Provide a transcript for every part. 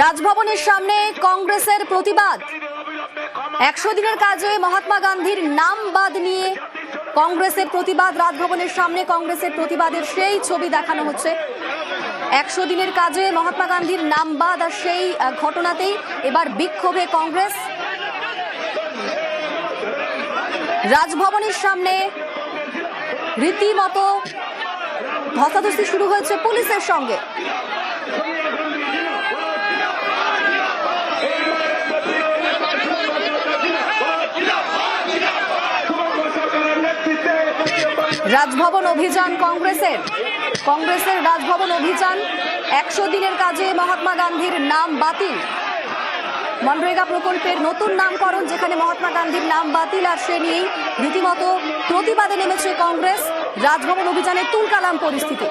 রাজভবনের সামনে কংগ্রেসের প্রতিবাদ। একশো দিনের কাজে মহাত্মা গান্ধীর নাম বাদ নিয়ে কংগ্রেসের প্রতিবাদ, রাজভবনের সামনে কংগ্রেসের প্রতিবাদের সেই ছবি দেখানো হচ্ছে। একশো দিনের কাজে মহাত্মা গান্ধীর নাম বাদ আর সেই ঘটনাতেই এবার বিক্ষোভে কংগ্রেস। রাজভবনের সামনে রীতিমতো ধস্তাধস্তি শুরু হয়েছে পুলিশের সঙ্গে। রাজভবন অভিযান কংগ্রেসের। কংগ্রেসের রাজভবন অভিযান একশো দিনের কাজে মহাত্মা গান্ধীর নাম বাতিল। মনরেগা প্রকল্পের নতুন নামকরণ যেখানে মহাত্মা গান্ধীর নাম বাতিল আর সে নিয়েই রীতিমতো প্রতিবাদে নেমেছে কংগ্রেস। রাজভবন অভিযানে তুলকালাম পরিস্থিতি।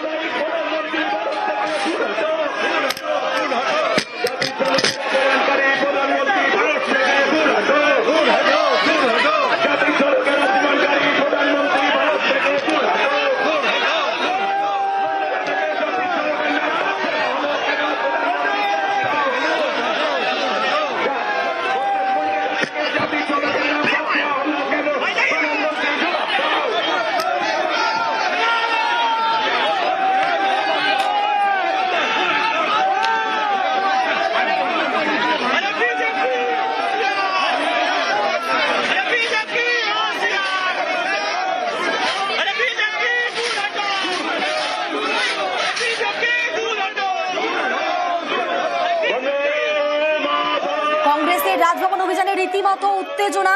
রাজভবন অভিযানে রীতিমতো উত্তেজনা।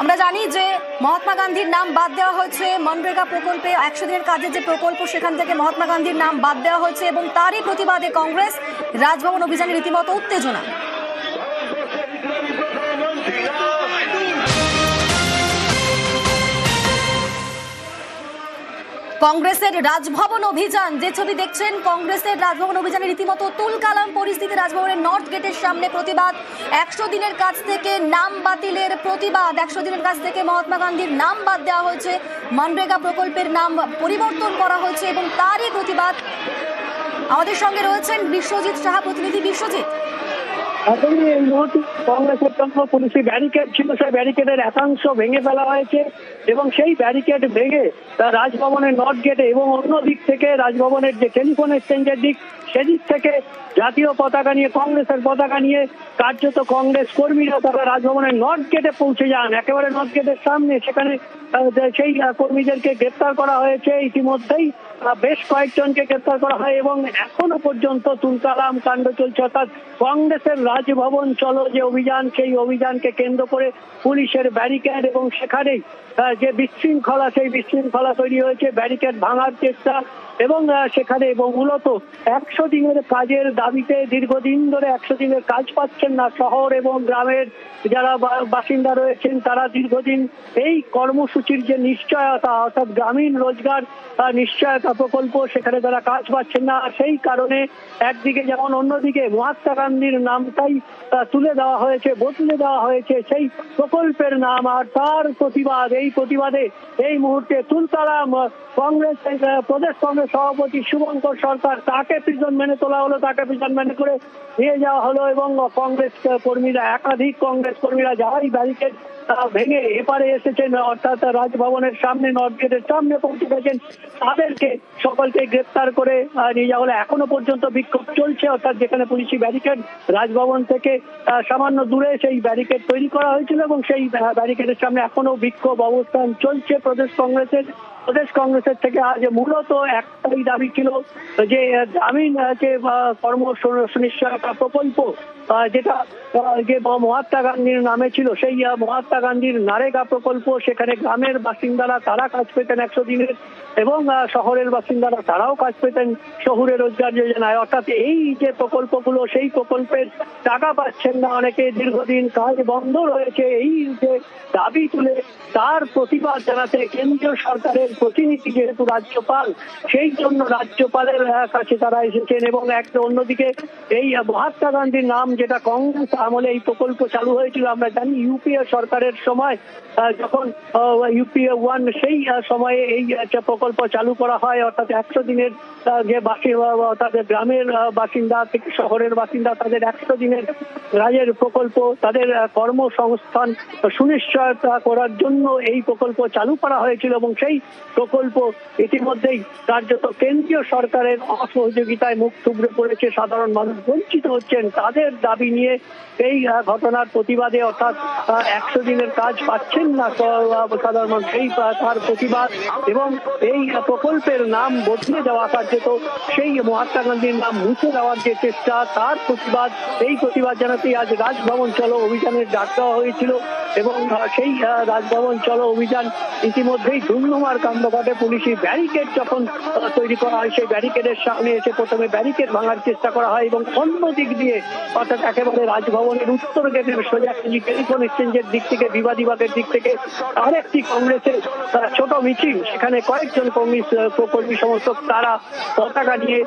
আমরা জানি যে মহাত্মা গান্ধীর নাম বাদ দেওয়া হয়েছে, মনরেগা প্রকল্পে একশো দিনের কাজের যে প্রকল্প, সেখান থেকে মহাত্মা গান্ধীর নাম বাদ দেওয়া হয়েছে এবং তারই প্রতিবাদে কংগ্রেস রাজভবন অভিযানে রীতিমতো উত্তেজনা। কংগ্রেসের রাজভবন অভিযান। যে ছবি দেখছেন, কংগ্রেসের রাজভবন অভিযানে রীতিমতো তুলকালাম পরিস্থিতি। রাজভবনের নর্থ গেটের সামনে প্রতিবাদ। একশো দিনের কাজ থেকে নাম বাতিলের প্রতিবাদ। একশো দিনের কাজ থেকে মহাত্মা গান্ধীর নাম বাদ দেওয়া হয়েছে। মনরেগা প্রকল্পের নাম পরিবর্তন করা হয়েছে এবং তারই প্রতিবাদ। আমাদের সঙ্গে রয়েছেন বিশ্বজিৎ সাহা, প্রতিনিধি বিশ্বজিৎ। এখন এই মুহূর্তে কংগ্রেসের জন্য পুলিশি ব্যারিকেড ছিল, সেই ব্যারিকেডের একাংশ ভেঙে ফেলা হয়েছে এবং সেই ব্যারিকেড ভেঙে তা রাজভবনের নর্থ গেটে এবং অন্য দিক থেকে রাজভবনের যে টেলিফোন এক্সচেঞ্জের দিক, সেদিক থেকে জাতীয় পতাকা নিয়ে, কংগ্রেসের পতাকা নিয়ে কার্যত কংগ্রেস কর্মীরা তারা রাজভবনের নর্থ গেটে পৌঁছে যান। একেবারে নর্থ গেটের সামনে, সেখানে সেই কর্মীদেরকে গ্রেপ্তার করা হয়েছে ইতিমধ্যেই। বেশ কয়েকজনকে গ্রেপ্তার করা হয় এবং এখনও পর্যন্ত তুলকালাম কাণ্ড চলছে। অর্থাৎ কংগ্রেসের রাজভবন চলো যে অভিযান, সেই অভিযানকে কেন্দ্র করে পুলিশের ব্যারিকেড এবং সেখানেই যে বিশৃঙ্খলা, সেই বিশৃঙ্খলা তৈরি হয়েছে, ব্যারিকেড ভাঙার চেষ্টা এবং সেখানে এবং মূলত একশো দিনের কাজের দাবিতে দীর্ঘদিন ধরে একশো দিনের কাজ পাচ্ছেন না শহর এবং গ্রামের যারা বাসিন্দা রয়েছেন, তারা দীর্ঘদিন এই কর্মসূচির যে নিশ্চয়তা, অর্থাৎ গ্রামীণ রোজগার নিশ্চয়তা প্রকল্প, সেখানে তারা কাজ পাচ্ছেন না। সেই কারণে একদিকে যেমন অন্যদিকে মহাত্মা গান্ধীর নামটাই তুলে দেওয়া হয়েছে, বদলে দেওয়া হয়েছে, সেই প্রকল্পের নাম। আর তার প্রতিবাদ, এই প্রতিবাদে এই মুহূর্তে তুলতারাম কংগ্রেস প্রদেশ কংগ্রেস সভাপতি শুভঙ্কর সরকার তাকে প্রিজন মেনে তোলা হলো, তাকে প্রিজন মেনে করে নিয়ে যাওয়া হলো এবং কংগ্রেস কর্মীরা, একাধিক কংগ্রেস কর্মীরা যারাই ব্যারিকেড ভেঙে এপারে এসেছেন, অর্থাৎ রাজভবনের সামনে নর্থ গেটের সামনে পৌঁছে গেছেন। তাদেরকে সকলকে গ্রেপ্তার করে নিয়ে যাওয়া হলো। এখনও পর্যন্ত বিক্ষোভ চলছে, অর্থাৎ যেখানে পুলিশি ব্যারিকেড, রাজভবন থেকে সামান্য দূরে সেই ব্যারিকেড তৈরি করা হয়েছিল এবং সেই ব্যারিকেডের সামনে এখনও বিক্ষোভ অবস্থান চলছে প্রদেশ কংগ্রেসের। প্রদেশ কংগ্রেসের থেকে আজ মূলত একটাই দাবি ছিল যে জামিন যে কর্ম সু- সুনিশ্চয়তা প্রকল্প যেটা যে মহাত্মা গান্ধীর নামে ছিল, সেই মহাত্মা গান্ধীর নারেগা প্রকল্প সেখানে গ্রামের বাসিন্দারা তারা কাজ পেতেন একশো দিনের এবং শহরের বাসিন্দারা তারাও কাজ পেতেন শহুরে রোজগার যোজনায়। অর্থাৎ এই যে প্রকল্পগুলো, সেই প্রকল্পের টাকা পাচ্ছেন না অনেকে। দীর্ঘদিন কাজ বন্ধ রয়েছে। এই যে দাবি তুলে তার প্রতিবাদ জানাতে কেন্দ্রীয় সরকারের প্রতিনিধি যেহেতু রাজ্যপাল, সেই জন্য রাজ্যপালের কাছে তারা এসেছেন এবং একটা অন্যদিকে এই মহাত্মা গান্ধীর নাম যেটা কংগ্রেস আমলে এই প্রকল্প চালু হয়েছিল, আমরা জানি ইউপিএ সরকারের সময় যখন ইউপিএ ওয়ান সেই সময়ে এই প্রকল্প চালু করা হয়, অর্থাৎ একশো দিনের যে বাসিন্দা তাদের গ্রামের বাসিন্দা থেকে শহরের বাসিন্দা, তাদের একশো দিনের রাজের প্রকল্প, তাদের কর্মসংস্থান সুনিশ্চয়তা করার জন্য এই প্রকল্প চালু করা হয়েছিল এবং সেই প্রকল্প ইতিমধ্যেই কার্যত কেন্দ্রীয় সরকারের অসহযোগিতায় মুখ থুবড়ে পড়েছে। সাধারণ মানুষ বঞ্চিত হচ্ছেন। তাদের দাবি নিয়ে এই ঘটনার প্রতিবাদে অর্থাৎ একশো দিনের কাজ পাচ্ছেন না মানুষ সেই তার প্রতিবাদ এবং এই প্রকল্পের নাম বদলে দেওয়া কার্যত সেই মহাত্মা গান্ধীর নাম মুছে দেওয়ার যে চেষ্টা, তার প্রতিবাদ, এই প্রতিবাদ জানাতেই আজ রাজভবন চলো, অভিযানের ডাক দেওয়া হয়েছিল। এবং সেই রাজভবন চলো অভিযান ইতিমধ্যেই ধুমধুমার কাণ্ড ঘটে পুলিশি ব্যারিকেড যখন তৈরি করা হয়, সেই ব্যারিকেডের সামনে এসে প্রথমে ব্যারিকেড ভাঙার চেষ্টা করা হয় এবং অন্য দিক দিয়ে, অর্থাৎ একেবারে রাজভবনের উত্তর গেটের সোজাসুজি টেলিফোন এক্সচেঞ্জের দিক থেকে বিবাদীবাগের দিক থেকে, আরেকটি কংগ্রেসের ছোট মিছিল, সেখানে কয়েকজন কংগ্রেস কর্মী সমর্থক তারা পতাকা নিয়ে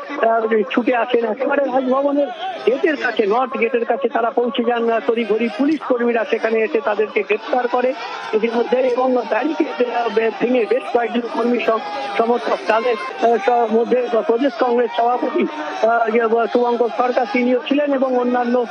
ছুটে আসেন। একেবারে রাজভবনের গেটের কাছে, নর্থ গেটের কাছে তারা পৌঁছে যান। তড়িঘড়ি পুলিশ কর্মীরা সেখানে এসে তাদেরকে গ্রেপ্তার করে। ইতিমধ্যে এবং আহ, ভেঙে বেশ কয়েকজন কর্মী সমর্থক তাদের মধ্যে প্রদেশ কংগ্রেস সভাপতি আহ, যে, আহ, শুভঙ্কর সরকার তিনিও ছিলেন এবং অন্যান্য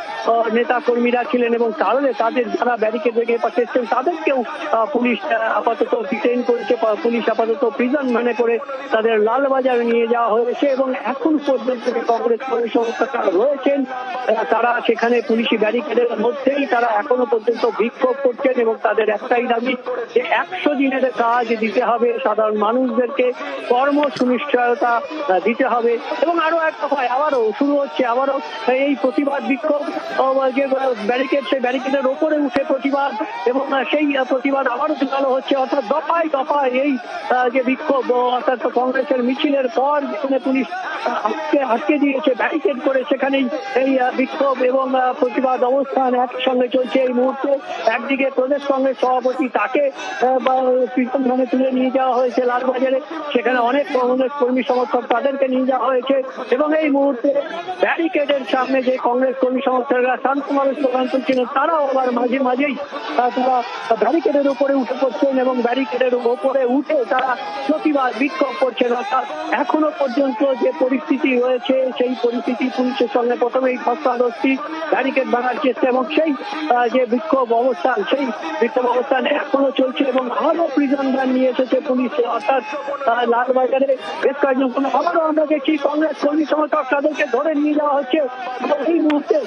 নেতা কর্মীরা ছিলেন এবং তাহলে তাদের যারা ব্যারিকেড পাশে এসছেন তাদেরকেও পুলিশ আপাতত ডিটেইন করেছে পুলিশ আপাতত প্রিজন মানে করে তাদের লালবাজারে নিয়ে যাওয়া হয়েছে এবং এখন পর্যন্ত যে কংগ্রেস কর্মী সমর্থকরা রয়েছেন তারা সেখানে পুলিশি ব্যারিকেডের মধ্যেই তারা এখনও পর্যন্ত বিক্ষোভ করছেন এবং তাদের একটাই দাবি যে একশো দিনের কাজ দিতে হবে সাধারণ মানুষদেরকে কর্ম সুনিশ্চয়তা দিতে হবে। এবং আরও এক দফায় আবারও শুরু হচ্ছে, আবারও এই প্রতিবাদ বিক্ষোভ যে ব্যারিকেড, সেই ব্যারিকেডের ওপরে উঠে প্রতিবাদ এবং সেই প্রতিবাদ আবারও চালানো হচ্ছে। অর্থাৎ দফায় দফায় এই যে বিক্ষোভ, অর্থাৎ কংগ্রেসের মিছিলের পর যেখানে পুলিশ আটকে আটকে দিয়েছে, ব্যারিকেড করে সেখানেই এই বিক্ষোভ এবং প্রতিবাদ অবস্থান একসঙ্গে চলছে এই মুহূর্তে। একদিকে প্রদেশ কংগ্রেস সভাপতি তাকে পিছনে তুলে নিয়ে যাওয়া হয়েছে লালবাজারে। সেখানে অনেক কংগ্রেস কর্মী সমর্থক তাদেরকে নিয়ে যাওয়া হয়েছে। এবং এই মুহূর্তে ব্যারিকেডের সামনে যে কংগ্রেস কর্মী সমর্থকরা শান্তভাবে স্লোগান তুলছিলেন তারাও আবার মাঝে মাঝেই তারা ব্যারিকেডের উপরে উঠে পড়ছেন এবং ব্যারিকেডের উপরে উঠে তারা প্রতিবাদ, বিক্ষোভ করছেন। অর্থাৎ এখনও পর্যন্ত যে পরিস্থিতি রয়েছে, সেই পরিস্থিতি পুলিশের সঙ্গে প্রথমেই ধস্তাধস্তি, ব্যারিকেড ভাঙার চেষ্টা এবং সেই যে বিক্ষোভ অবস্থান সেই বিক্ষোভ অবস্থান এখনও চলছে এবং আরও প্রিজন ভ্যান নিয়ে এসেছে পুলিশ অর্থাৎ তারা লালবাজারে বেশ কয়েকজন আবারও আমরা দেখছি কংগ্রেস কর্মী সমর্থক তাদেরকে ধরে নিয়ে যাওয়া হচ্ছে। মুহূর্তে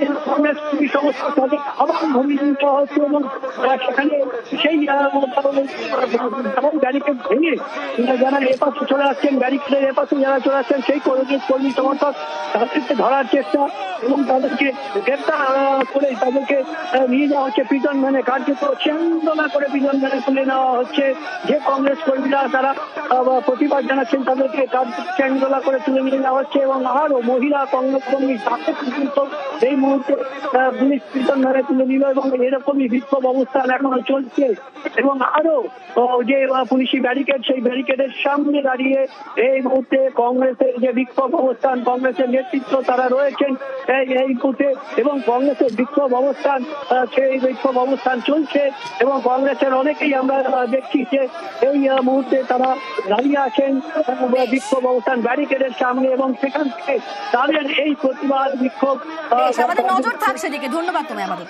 যে কংগ্রেস কর্মী সমর্থক তাদের আবার ধরে নিয়ে হচ্ছে এবং সেখানে সেই ব্যারিকেড ভেঙে যারা এপাশে চলে আসছেন, ব্যারিকেডের এপাশে যারা চলে আসছেন, সেই কর্মী সমর্থক তাদেরকে ধরার চেষ্টা এবং তাদেরকে গ্রেপ্তার করে তাদেরকে নিয়ে যাওয়া হচ্ছে। পিজন ম্যানে কার্যত চেন্দনা করে পিজন ম্যানে তুলে নেওয়া হচ্ছে। যে কংগ্রেস কর্মীরা তারা প্রতিবাদ জানাচ্ছেন, তাদেরকে চেন্দোলা করে তুলে নিয়ে যাওয়া হচ্ছে এবং আরও মহিলা কংগ্রেস কর্মী তাকে পর্যন্ত এই মুহূর্তে পুলিশ তুলে নিল এবং এরকমই বিক্ষোভ অবস্থান এখনও চলছে। এবং আরও যে পুলিশি ব্যারিকেড, সেই ব্যারিকেডের সামনে দাঁড়িয়ে এই মুহূর্তে কংগ্রেসের যে বিক্ষোভ অবস্থান, কংগ্রেসের নেতৃত্ব তারা রয়েছেন এই মুহূর্তে এবং কংগ্রেসের বিক্ষোভ অবস্থান সেই বিক্ষোভ অবস্থান চলছে এবং কংগ্রেসের অনেকেই আমরা দেখছি যে এই মুহূর্তে তারা দাঁড়িয়ে আছেন বিক্ষোভ অবস্থান ব্যারিকেডের সামনে এবং সেখান থেকে তাদের এই প্রতিবাদ বিক্ষোভ আমাদের নজর থাকছে দিকে ধন্যবাদ তোমায় আমাদের।